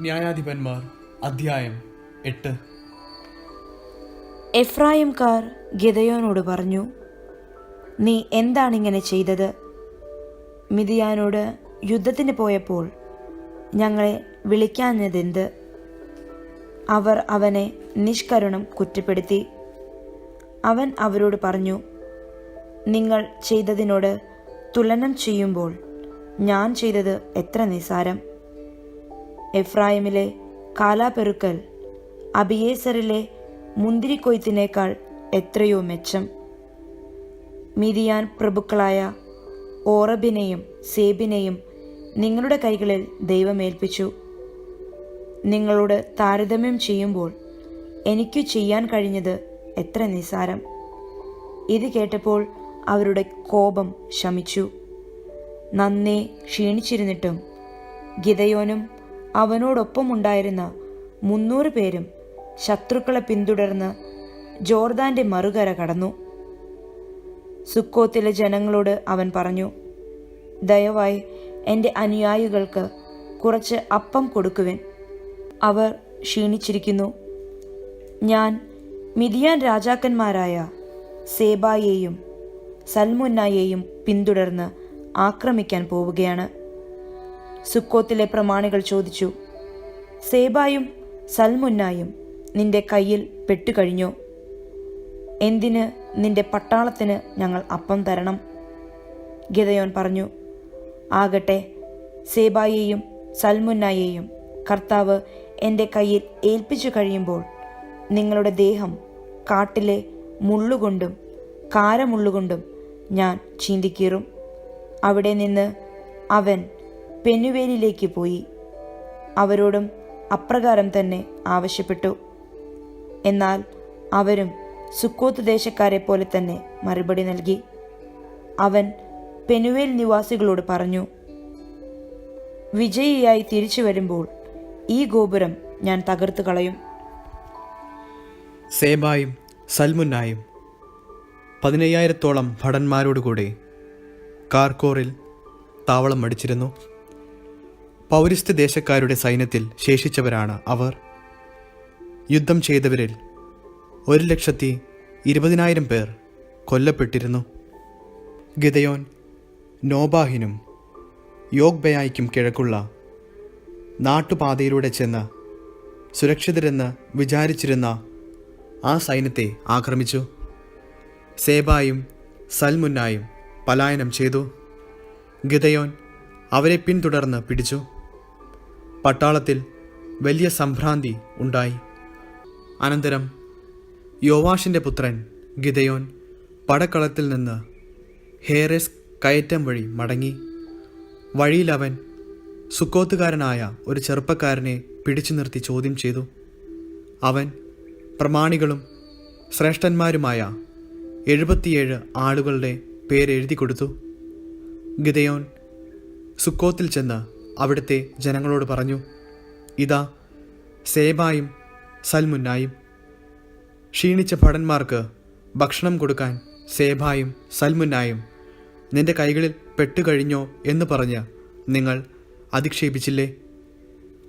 ന്യായാധിപന്മാർ അധ്യായം എട്ട്. എഫ്രായിംകാർ ഗിതയോനോട് പറഞ്ഞു നീ എന്താണിങ്ങനെ ചെയ്തത്? മിതിയാനോട് യുദ്ധത്തിന് പോയപ്പോൾ ഞങ്ങളെ വിളിക്കാഞ്ഞതെന്ത്? അവർ അവനെ നിഷ്കരുണം കുറ്റപ്പെടുത്തി. അവൻ അവരോട് പറഞ്ഞു നിങ്ങൾ ചെയ്തതിനോട് തുലനം ചെയ്യുമ്പോൾ ഞാൻ ചെയ്തത് എത്ര നിസാരം എഫ്രായിമിലെ കാലാപെറുക്കൽ അബിയേസറിലെ മുന്തിരിക്കൊയ്ത്തിനേക്കാൾ എത്രയോ മെച്ചം. മിതിയാൻ പ്രഭുക്കളായ ഓറബിനെയും സേബിനെയും നിങ്ങളുടെ കൈകളിൽ ദൈവമേൽപ്പിച്ചു നിങ്ങളോട് താരതമ്യം ചെയ്യുമ്പോൾ എനിക്ക് ചെയ്യാൻ കഴിഞ്ഞത് എത്ര നിസാരം ഇത് കേട്ടപ്പോൾ അവരുടെ കോപം ശമിച്ചു. നന്നേ ക്ഷീണിച്ചിരുന്നിട്ടും ഗിതയോനും അവനോടൊപ്പമുണ്ടായിരുന്ന മുന്നൂറ് പേരും ശത്രുക്കളെ പിന്തുടർന്ന് ജോർദാന്റെ മറുകര കടന്നു. സുക്കോത്തിലെ ജനങ്ങളോട് അവൻ പറഞ്ഞു ദയവായി എന്റെ അനുയായികൾക്ക് കുറച്ച് അപ്പം കൊടുക്കുവിൻ. അവർ ക്ഷീണിച്ചിരിക്കുന്നു. ഞാൻ മിതിയാൻ രാജാക്കന്മാരായ സേബായെയും സൽമുന്നായെയും പിന്തുടർന്ന് ആക്രമിക്കാൻ പോവുകയാണ്. സുക്കോത്തിലെ പ്രമാണികൾ ചോദിച്ചു സേബായും സൽമുന്നായും നിന്റെ കയ്യിൽ പെട്ടുകഴിഞ്ഞോ? എന്തിന് നിന്റെ പട്ടാളത്തിന് ഞങ്ങൾ അപ്പം തരണം? ഗിതയോൻ പറഞ്ഞു ആകട്ടെ സേബായെയും സൽമുന്നായെയും കർത്താവ് എന്റെ കയ്യിൽ ഏൽപ്പിച്ചു കഴിയുമ്പോൾ നിങ്ങളുടെ ദേഹം കാട്ടിലെ മുള്ളുകൊണ്ടും കാരമുള്ളുകൊണ്ടും ഞാൻ ചീന്തിക്കീറും. അവിടെ നിന്ന് അവൻ പെനുവേലിലേക്ക് പോയി. അവരോടും അപ്രകാരം തന്നെ ആവശ്യപ്പെട്ടു. എന്നാൽ അവരും സുക്കോത്ത് ദേശക്കാരെ പോലെ തന്നെ മറുപടി നൽകി. അവൻ പെനുവേൽ നിവാസികളോട് പറഞ്ഞു വിജയിയായി തിരിച്ചു വരുമ്പോൾ ഈ ഗോപുരം ഞാൻ തകർത്തു കളയും. സേബായും സൽമുന്നായും പതിനയ്യായിരത്തോളം ഭടന്മാരോടുകൂടി കാർക്കോറിൽ താവളം അടിച്ചിരുന്നു. പൗരസ്ത്യ ദേശക്കാരുടെ സൈന്യത്തിൽ ശേഷിച്ചവരാണ് അവർ. യുദ്ധം ചെയ്തവരിൽ ഒരു ലക്ഷത്തി ഇരുപതിനായിരം പേർ കൊല്ലപ്പെട്ടിരുന്നു. ഗിതയോൻ നോബാഹിനും യോഗ്ബയായ്ക്കും കിഴക്കുള്ള നാട്ടുപാതയിലൂടെ ചെന്ന് സുരക്ഷിതരെന്ന് വിചാരിച്ചിരുന്ന ആ സൈന്യത്തെ ആക്രമിച്ചു. സേബായും സൽമുന്നായും പലായനം ചെയ്തു. ഗിതയോൻ അവരെ പിന്തുടർന്ന് പിടിച്ചു. പട്ടാളത്തിൽ വലിയ സംഭ്രാന്തി ഉണ്ടായി. അനന്തരം യോവാഷിന്റെ പുത്രൻ ഗിതയോൻ പടക്കളത്തിൽ നിന്ന് ഹേറസ് കയറ്റം വഴി മടങ്ങി. വഴിയിൽ അവൻ സുക്കോത്തുകാരനായ ഒരു ചെറുപ്പക്കാരനെ പിടിച്ചു നിർത്തി ചോദ്യം ചെയ്തു. അവൻ പ്രമാണികളും ശ്രേഷ്ഠന്മാരുമായ എഴുപത്തിയേഴ് ആളുകളുടെ പേരെഴുതി കൊടുത്തു. ഗിതയോൻ സുക്കോത്തിൽ ചെന്ന് അവിടുത്തെ ജനങ്ങളോട് പറഞ്ഞു ഇതാ സേബായും സൽമുന്നായും. ക്ഷീണിച്ച ഭടന്മാർക്ക് ഭക്ഷണം കൊടുക്കാൻ സേബായും സൽമുന്നായും. നിന്റെ കൈകളിൽ പെട്ടുകഴിഞ്ഞോ എന്ന് പറഞ്ഞ് നിങ്ങൾ അധിക്ഷേപിച്ചില്ലേ?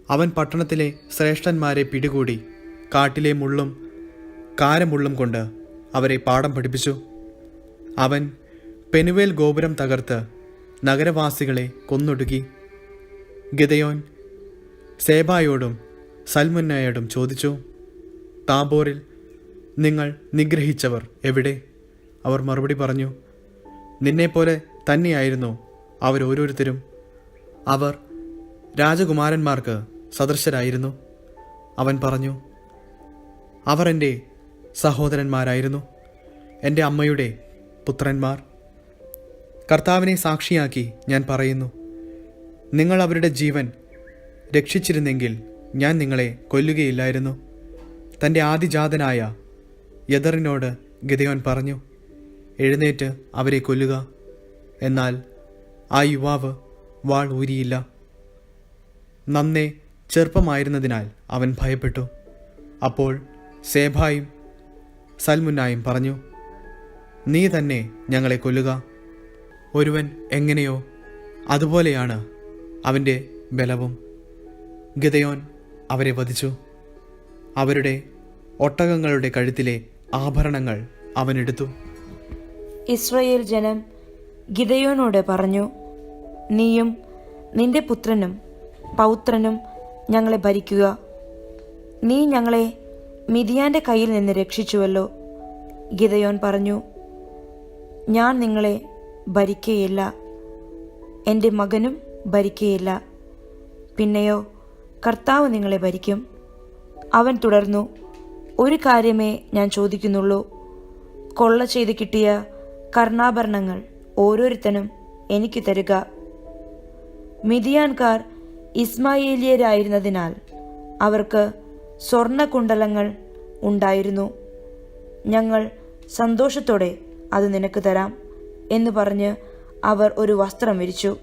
അവൻ പട്ടണത്തിലെ ശ്രേഷ്ഠന്മാരെ പിടികൂടി കാട്ടിലെ മുള്ളും കാരമുള്ളും കൊണ്ട് അവരെ പാഠം പഠിപ്പിച്ചു. അവൻ പെനുവേൽ ഗോപുരം തകർത്ത് നഗരവാസികളെ കൊന്നൊടുക്കി. ഗിതയോൻ സേബായോടും സൽമുന്നയോടും ചോദിച്ചു താബോറിൽ നിങ്ങൾ നിഗ്രഹിച്ചവർ എവിടെ? അവർ മറുപടി പറഞ്ഞു നിന്നെപ്പോലെ തന്നെയായിരുന്നു അവരോരോരുത്തരും അവർ രാജകുമാരന്മാർക്ക് സദൃശരായിരുന്നു. അവൻ പറഞ്ഞു അവർ എന്റെ സഹോദരന്മാരായിരുന്നു എന്റെ അമ്മയുടെ പുത്രന്മാർ. കർത്താവിനെ സാക്ഷിയാക്കി ഞാൻ പറയുന്നു. നിങ്ങൾ അവരുടെ ജീവൻ രക്ഷിച്ചിരുന്നെങ്കിൽ ഞാൻ നിങ്ങളെ കൊല്ലുകയില്ലായിരുന്നു. തന്റെ ആദിജാതനായ യദറിനോട് ഗിതയോൻ പറഞ്ഞു എഴുന്നേറ്റ് അവരെ കൊല്ലുക. എന്നാൽ ആ യുവാവ് വാൾ ഊരിയില്ല. നന്നേ ചെറുപ്പമായിരുന്നതിനാൽ അവൻ ഭയപ്പെട്ടു. അപ്പോൾ സേഭായും സൽമുന്നായും പറഞ്ഞു നീ തന്നെ ഞങ്ങളെ കൊല്ലുക. ഒരുവൻ എങ്ങനെയോ അതുപോലെയാണ് അവന്റെ ബലവും ഗതയോൻ അവരെ വധിച്ചു. അവരുടെ ഒട്ടകങ്ങളുടെ കഴുത്തിലെ ആഭരണങ്ങൾ അവനെടുത്തു ഇസ്രയേൽ ജനം ഗിതയോനോട് പറഞ്ഞു നീയും നിന്റെ പുത്രനും പൗത്രനും ഞങ്ങളെ ഭരിക്കുക. നീ ഞങ്ങളെ മിതിയാന്റെ കയ്യിൽ നിന്ന് രക്ഷിച്ചുവല്ലോ. ഗിതയോൻ പറഞ്ഞു ഞാൻ നിങ്ങളെ ഭരിക്കുകയില്ല എന്റെ മകനും ഭരിക്കുകയില്ല പിന്നെയോ കർത്താവ് നിങ്ങളെ ഭരിക്കും. അവൻ തുടർന്നു ഒരു കാര്യമേ ഞാൻ ചോദിക്കുന്നുള്ളൂ. കൊള്ള ചെയ്ത് കിട്ടിയ കർണാഭരണങ്ങൾ ഓരോരുത്തനും എനിക്ക് തരിക. മിതിയാൻകാർ ഇസ്മായേലിയരായിരുന്നതിനാൽ അവർക്ക് സ്വർണകുണ്ടലങ്ങൾ ഉണ്ടായിരുന്നു. ഞങ്ങൾ സന്തോഷത്തോടെ അത് നിനക്ക് തരാം എന്ന് പറഞ്ഞ് അവർ ഒരു വസ്ത്രം വിരിച്ചു.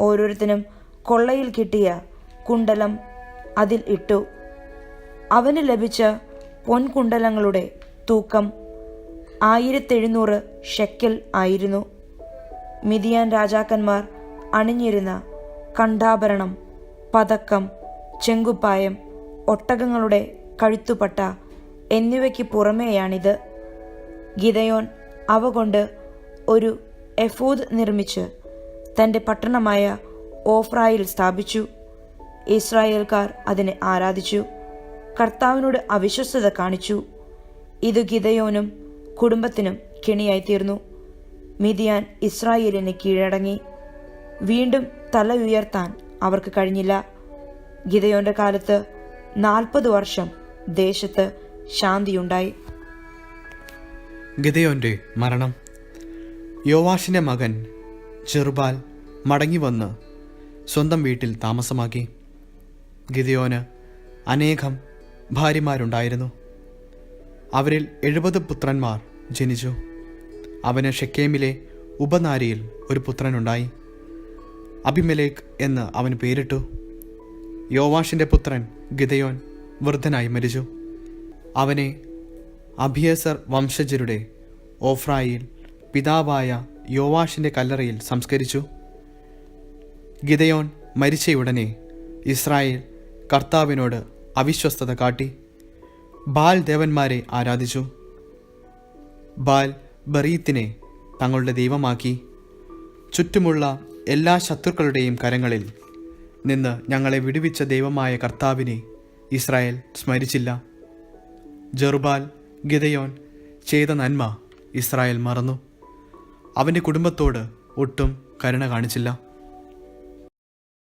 ഓരോരുത്തനും കൊള്ളയിൽ കിട്ടിയ കുണ്ടലം അതിൽ ഇട്ടു. അവന് ലഭിച്ച പൊൻകുണ്ടലങ്ങളുടെ തൂക്കം ആയിരത്തെഴുന്നൂറ് ഷെക്കൽ ആയിരുന്നു. മിതിയാൻ രാജാക്കന്മാർ അണിഞ്ഞിരുന്ന കണ്ഠാഭരണം പതക്കം ചെങ്കുപ്പായം ഒട്ടകങ്ങളുടെ കഴുത്തുപട്ട എന്നിവയ്ക്ക് പുറമേയാണിത്. ഗിതയോൻ അവ കൊണ്ട് ഒരു എഫൂദ് നിർമ്മിച്ച് തന്റെ പട്ടണമായ ഓഫ്രായിൽ സ്ഥാപിച്ചു. ഇസ്രായേൽക്കാർ അതിനെ ആരാധിച്ചു. കർത്താവിനോട് അവിശ്വസ്തത കാണിച്ചു. ഇത് ഗിതയോനും കുടുംബത്തിനും കെണിയായി തീർന്നു മിതിയാൻ ഇസ്രായേലിനെ കീഴടങ്ങി. വീണ്ടും തല ഉയർത്താൻ അവർക്ക് കഴിഞ്ഞില്ല. ഗിതയോന്റെ കാലത്ത് നാൽപ്പത് വർഷം ദേശത്ത് ശാന്തിയുണ്ടായി. ഗിതയോന്റെ മരണം. യോവാഷിന്റെ മകൻ ചെറുബാൽ മടങ്ങി വന്ന് സ്വന്തം വീട്ടിൽ താമസമാക്കി. ഗിതയോന് അനേകം ഭാര്യമാരുണ്ടായിരുന്നു. അവരിൽ എഴുപത് പുത്രന്മാർ ജനിച്ചു. അവന് ഷെക്കേമിലെ ഉപനാരിയിൽ ഒരു പുത്രനുണ്ടായി. അഭിമലേഖ് എന്ന് അവന് പേരിട്ടു. യോവാഷിന്റെ പുത്രൻ ഗിതയോൻ വൃദ്ധനായി മരിച്ചു. അവനെ അഭിയസർ വംശജരുടെ ഓഫ്രായിൽ പിതാവായ യോവാഷിന്റെ കല്ലറയിൽ സംസ്കരിച്ചു. ഗിതയോൻ മരിച്ചയുടനെ ഇസ്രായേൽ കർത്താവിനോട് അവിശ്വസ്തത കാട്ടി. ബാൽ ദേവന്മാരെ ആരാധിച്ചു. ബാൽ ബറീത്തിനെ തങ്ങളുടെ ദൈവമാക്കി. ചുറ്റുമുള്ള എല്ലാ ശത്രുക്കളുടെയും കരങ്ങളിൽ നിന്ന് ഞങ്ങളെ വിടുവിച്ച ദൈവമായ കർത്താവിനെ ഇസ്രായേൽ സ്മരിച്ചില്ല. ജെറുബാൽ ഗിതയോൻ ചെയ്ത നന്മ ഇസ്രായേൽ മറന്നു. അവന്റെ കുടുംബത്തോട് ഒട്ടും കരുണ കാണിച്ചില്ല.